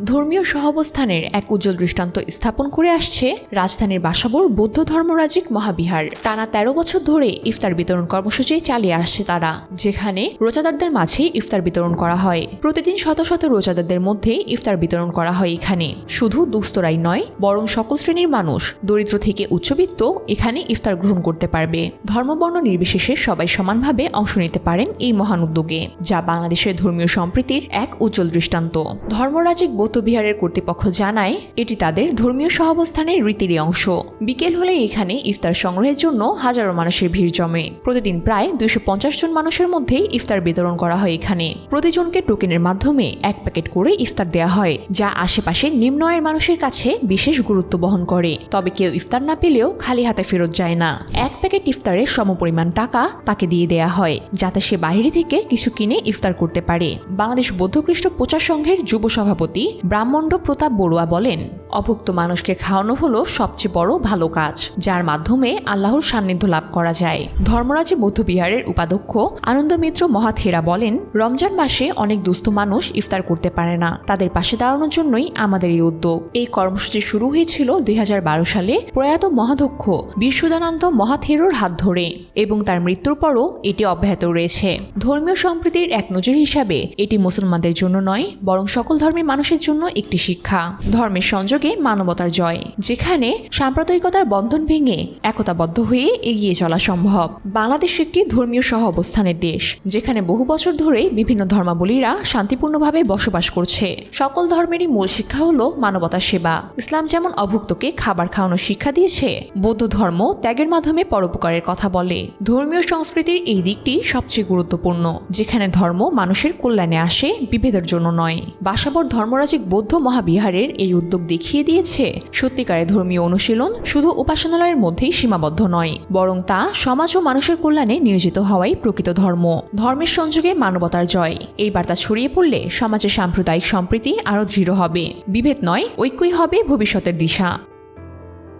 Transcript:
ধর্মীয় সহাবস্থানের এক উজ্জ্বল দৃষ্টান্ত স্থাপন করে আসছে রাজধানীর বাসাবর বৌদ্ধ ধর্মরাজিক মহাবিহার। টানা তেরো বছর ধরে ইফতার বিতরণ কর্মসূচি চালিয়ে আসছে তারা, যেখানে রোজাদারদের মাঝে ইফতার বিতরণ করা হয়। প্রতিদিন শত শত রোজাদারদের মধ্যে ইফতার বিতরণ করা হয় এখানে। শুধু দুস্তরাই নয়, বরং সকল শ্রেণির মানুষ, দরিদ্র থেকে উচ্চবিত্ত, এখানে ইফতার গ্রহণ করতে পারবে। ধর্মবর্ণ নির্বিশেষে সবাই সমানভাবে অংশ নিতে পারেন এই মহান উদ্যোগে, যা বাংলাদেশের ধর্মীয় সম্প্রীতির এক উজ্জ্বল দৃষ্টান্ত। ধর্মরাজিক বৌদ্ধবিহারের কর্তৃপক্ষ জানায়, এটি তাদের ধর্মীয় সহাবস্থানের রীতিরই অংশ। বিকেল হলে এখানে ইফতার সংগ্রহের জন্য হাজারো মানুষের ভিড় জমে। প্রতিদিন প্রায় দুইশো পঞ্চাশ জন মানুষের মধ্যে ইফতার বিতরণ করা হয় এখানে। প্রতিজনকে টোকেনের মাধ্যমে এক প্যাকেট করে ইফতার দেওয়া হয়, যা আশেপাশে নিম্ন আয়ের মানুষের কাছে বিশেষ গুরুত্ব বহন করে। তবে কেউ ইফতার না পেলেও খালি হাতে ফেরত যায় না। এক প্যাকেট ইফতারের সমপরিমাণ টাকা তাকে দিয়ে দেয়া হয়, যাতে সে বাইরে থেকে কিছু কিনে ইফতার করতে পারে। বাংলাদেশ বৌদ্ধ খ্রিস্ট প্রচার সংঘের যুব সভাপতি ব্রাহ্মণ্ড প্রতাপ বড়ুয়া বলেন অভুক্ত মানুষকে খাওয়ানো হলো সবচেয়ে বড় ভালো কাজ, যার মাধ্যমে আল্লাহর সান্নিধ্য লাভ করা যায়। ধর্মরাজি বৌদ্ধবিহারের উপাধ্যক্ষ আনন্দ মিত্র মহাথেরা বলেন, রমজান মাসে অনেক দুস্থ মানুষ ইফতার করতে পারে না। তাদের পাশে দাঁড়ানোর জন্যই আমাদের এই উদ্যোগ। এই কর্মসূচি শুরু হয়েছিল দুই হাজার বারো সালে প্রয়াত মহাধ্যক্ষ বিশ্বদানন্দ মহাথেরোর হাত ধরে এবং তার মৃত্যুর পরও এটি অব্যাহত রয়েছে। ধর্মীয় সম্প্রীতির এক নজর হিসাবে এটি মুসলমানদের জন্য নয়, বরং সকল ধর্মের মানুষের জন্য একটি শিক্ষা। ধর্মের সংযোগে মানবতার জয়, যেখানে সাম্প্রদায়িকতার বন্ধন ভেঙে একতাবদ্ধ হয়ে এগিয়ে চলা সম্ভব। বাংলাদেশ একটি ধর্মীয় সহ অবস্থানের দেশ, যেখানে বহু বছর ধরে বিভিন্ন ধর্মাবলীরা শান্তিপূর্ণভাবে বসবাস করছে। সকল ধর্মেরই মূল শিক্ষা হলো মানবতা সেবা। ইসলাম যেমন অভুক্তকে খাবার খাওয়ানোর শিক্ষা দিয়েছে, বৌদ্ধ ধর্ম ত্যাগের মাধ্যমে পরোপকারের কথা বলে। ধর্মীয় সংস্কৃতির এই দিকটি সবচেয়ে গুরুত্বপূর্ণ, যেখানে ধর্ম মানুষের কল্যাণে আসে, বিভেদের জন্য নয়। বাসাবর ধর্মরাজিক বৌদ্ধ মহাবিহারের এই উদ্যোগ দেখিয়ে দিয়েছে। সত্যিকারের ধর্মীয় অনুশীলন শুধু উপাসনালয়ের মধ্যেই সীমাবদ্ধ নয়, বরং তা সমাজ ও মানুষের কল্যাণে নিয়োজিত হওয়াই প্রকৃত ধর্ম। ধর্মের সংযোগে মানবতার জয়। এই বার্তা ছড়িয়ে পড়লে সমাজে সাম্প্রদায়িক সম্প্রীতি আরও দৃঢ় হবে। বিভেদ নয়, ঐক্যই হবে ভবিষ্যতের দিশা।